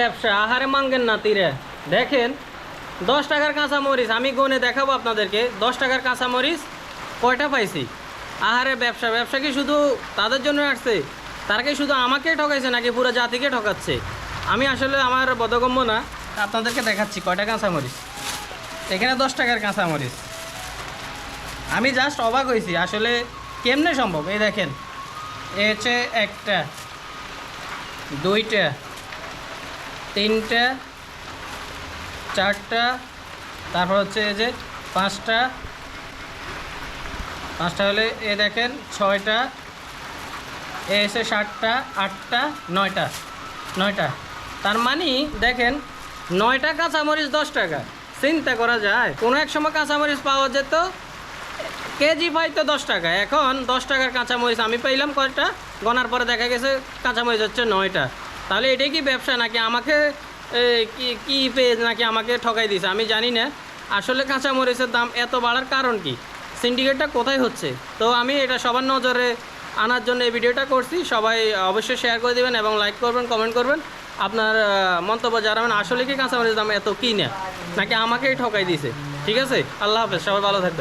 ব্যবসা, আহারে মাঙ্গেন না তীরে। দেখেন, দশ টাকার কাঁচা মরিচ আমি গনে দেখাবো আপনাদেরকে, দশ টাকার কাঁচা মরিচ কয়টা পাইছি? আহারে ব্যবসা ব্যবসা কি শুধু তাদের জন্য আসছে? তারা কি শুধু আমাকে ঠকাইছে নাকি পুরো জাতিকে ঠকাচ্ছে? আমি আসলে আমার বোধগম্য না। আপনাদেরকে দেখাচ্ছি কয়টা কাঁচা মরিচ এখানে দশ টাকার কাঁচা মরিচ আমি জাস্ট অবাক হয়েছি আসলে কেমনে সম্ভব? এই দেখেন, এ হচ্ছে একটা, দুইটা তিনটা, চারটা, তারপর হচ্ছে এই যে পাঁচটা। পাঁচটা হলে এ দেখেন ছয়টা, এ এসে সাতটা, আটটা, নয়টা নয়টা। তার মানে দেখেন নয়টা কাঁচামরিচ, দশ টাকা। চিন্তা করা যায়, কোনো এক সময় কাঁচামরিচ পাওয়া যেত, কেজি পাইতো দশ টাকা। এখন দশ টাকার কাঁচামরিচ আমি পাইলাম কয়টা? গনার পরে দেখা গেছে কাঁচামরিচ হচ্ছে নয়টা। তাহলে এটাই কি ব্যবসা? নাকি আমাকে কি পেয়ে নাকি আমাকে ঠকাই দিছে? আমি জানি না। আসলে কাঁচামরিচের দাম এত বাড়ার কারণ কি? সিন্ডিকেটটা কোথায় হচ্ছে? তো আমি এটা সবার নজরে আনার জন্য এই ভিডিওটা করছি। সবাই অবশ্যই শেয়ার করে দেবেন এবং লাইক করবেন কমেন্ট করবেন। আপনার মন্তব্য জানাবেন আসলে কি কাঁচামরিচের দাম এত কি না? নাকি আমাকেই ঠকাই দিছে? ঠিক আছে? আল্লাহ হাফেজ, সবাই ভালো থাকবেন।